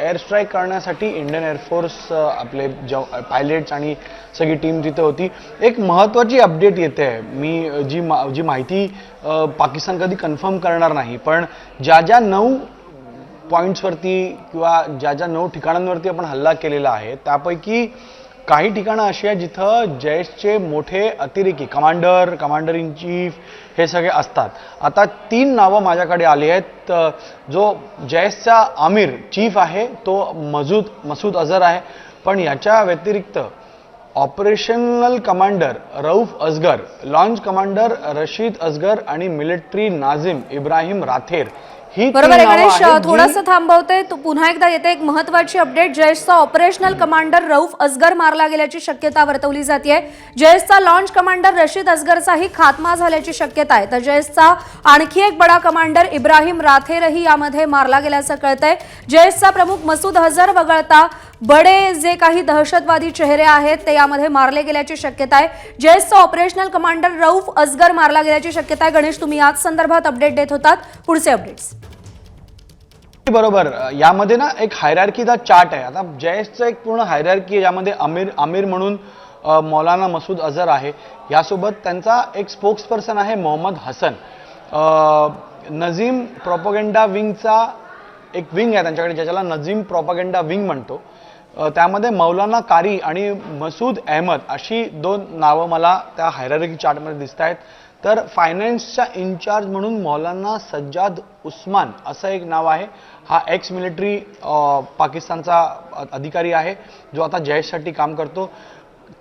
Air strike करण्यासाठी Indian air force आपले ज पायलट्स आणि सगळी टीम तिथे होती. एक महत्त्वाची अपडेट येते. आहे मी जी मा जी माहिती पाकिस्तान कधी कन्फर्म करणार नाही पण ज्या ज्या नऊ पॉईंट्सवरती किंवा ज्या ज्या नऊ ठिकाणांवरती आपण हल्ला केलेला आहे त्यापैकी काही ठिकाणं अशी आहेत जिथं जैशचे मोठे अतिरेकी कमांडर कमांडर इन चीफ हे सगळे असतात. आता तीन नावं माझ्याकडे आली आहेत. जो जैशचा आमिर चीफ आहे तो मजूद मसूद अझर आहे. पण याच्या व्यतिरिक्त ऑपरेशनल कमांडर रऊफ अजगर लॉन्च कमांडर रशीद असगर आणि मिलिटरी नाझिम इब्राहिम राथेर बरोबर आहे गणेश थोडंसं थांबवते. तू पुन्हा एकदा येते. एक महत्वाची अपडेट जयेशचा ऑपरेशनल कमांडर रऊफ असगर मारला गेल्याची शक्यता वर्तवली जाते जयेशचा लॉन्च कमांडर रशीद असगरचाही खात्मा झाल्याची शक्यता आहे. तर जयेशचा आणखी एक बडा कमांडर इब्राहिम राथेरही यामध्ये मारला गेल्याचं कळतंय. जयेशचा प्रमुख मसूद हजर वगळता बडे जे काही दहशतवादी चेहरे आहेत ते यामध्ये मारले गेल्याची शक्यता आहे. जयेशचा ऑपरेशनल कमांडर रऊफ अजगर मारला गेल्याची शक्यता आहे. गणेश तुम्ही याच संदर्भात अपडेट देत होतात. पुढचे अपडेट्स बरोबर. यामध्ये ना एक हायरार्कीचा चार्ट आहे. आता जयेशचं एक पूर्ण हायरार्की आहे यामध्ये अमीर आमिर म्हणून मौलाना मसूद अझर आहे. यासोबत त्यांचा एक स्पोक्स पर्सन आहे मोहम्मद हसन. नझीम नजीम विंगचा एक विंग आहे त्यांच्याकडे ज्याच्याला नजीम प्रोपगेंडा विंग म्हणतो. त्यामध्ये मौलाना कारी आणि मसूद अहमद अशी दोन नावं मला त्या हायरारकी चार्टमध्ये दिसत आहेत. तर फायनान्सच्या इन्चार्ज म्हणून मौलाना सज्जाद उस्मान असं एक नाव आहे. हा एक्स मिलिटरी पाकिस्तानचा अधिकारी आहे जो आता जैशसाठी काम करतो.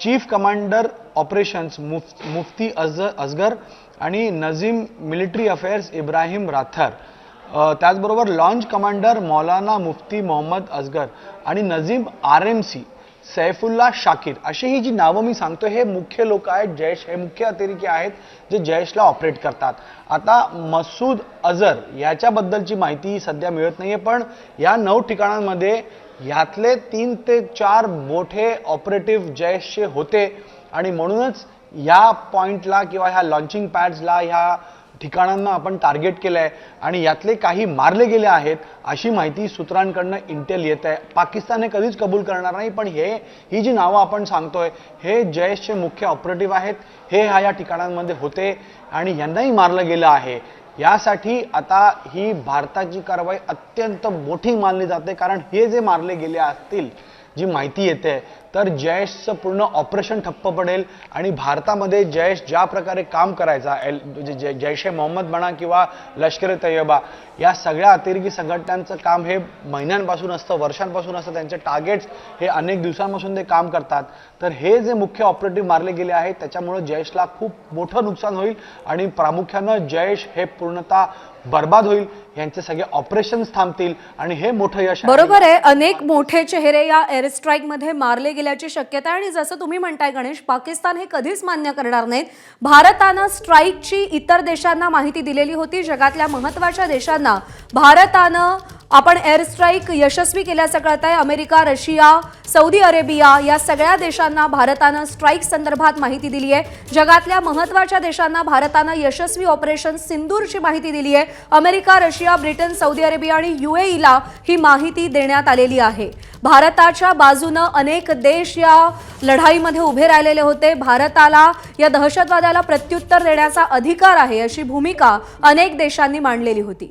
चीफ कमांडर ऑपरेशन्स मुफ मुफ्ती अज अजगर आणि नजीम मिलिटरी अफेअर्स इब्राहिम राथर. त्याचबरोबर लॉन्च कमांडर मौलाना मुफ्ती मोहम्मद असगर आणि Nazim R M C Saifullah Shakir अशी ही जी नावं मी सांगतो हे मुख्य लोक आहेत जैश हे मुख्य अतिरेकी आहेत जे जैशला ऑपरेट करतात. आता मसूद अझर याच्याबद्दलची माहिती सध्या मिळत नाही आहे पण या नऊ ठिकाणांमध्ये यातले तीन ते चार मोठे ऑपरेटिव्ह जयेशचे होते. आणि म्हणूनच या पॉइंटला किंवा ह्या लॉन्चिंग पॅड्सला ह्या ठिकाणांना आपण टार्गेट केलं आहे आणि यातले काही मारले गेले आहेत अशी माहिती सूत्रांकडनं इंटेल येत आहे. पाकिस्तान हे कधीच कबूल करणार नाही पण हे ही जी नावं आपण सांगतोय हे जयशचे मुख्य ऑपरेटिव्ह आहेत. हे ह्या या ठिकाणांमध्ये होते आणि यांनाही मारलं गेलं आहे. यासाठी आता ही भारताची कारवाई अत्यंत मोठी मानली जाते कारण हे जे मारले गेले असतील जी माहिती येते तर जयेशचं पूर्ण ऑपरेशन ठप्प पडेल आणि भारतामध्ये जयेश ज्या प्रकारे काम करायचा एल म्हणजे जैश ए मोहम्मद म्हणा किंवा लष्कर ए तय्यबा या सगळ्या अतिरेकी संघटनांचं काम हे महिन्यांपासून असतं वर्षांपासून असतं त्यांचे टार्गेट्स हे अनेक दिवसांपासून ते काम करतात. तर हे जे मुख्य ऑपरेटिव्ह मारले गेले आहेत त्याच्यामुळे जयेशला खूप मोठं नुकसान होईल आणि प्रामुख्यानं जयेश हे पूर्णतः बर्बाद होईल यांचे सगळे ऑपरेशन्स थांबतील आणि हे मोठं यश बरोबर आहे. अनेक मोठे चेहरे या एअर स्ट्राईक मारले गेल्याची शक्यता आहे. आणि जसं तुम्ही म्हणताय गणेश पाकिस्तान हे कधीच मान्य करणार नाहीत. भारतानं स्ट्राईकची इतर देशांना माहिती दिलेली होती. जगातल्या महत्त्वाच्या देशांना भारतानं आपण एअर स्ट्राईक यशस्वी केल्याचं कळत आहे अमेरिका रशिया सौदी अरेबिया या सगळ्या देशांना भारतानं स्ट्राईक संदर्भात माहिती दिली आहे. जगातल्या महत्त्वाच्या देशांना भारतानं यशस्वी ऑपरेशन सिंदूरची माहिती दिली आहे. America Russia Britain Saudi Arabia आणि युएईला ही माहिती देण्यात आलेली आहे. भारताच्या बाजूनं अनेक देश या लढाईमध्ये उभे राहिलेले होते. भारताला या दहशतवादाला प्रत्युत्तर देण्याचा अधिकार आहे अशी भूमिका अनेक देशांनी मांडलेली होती.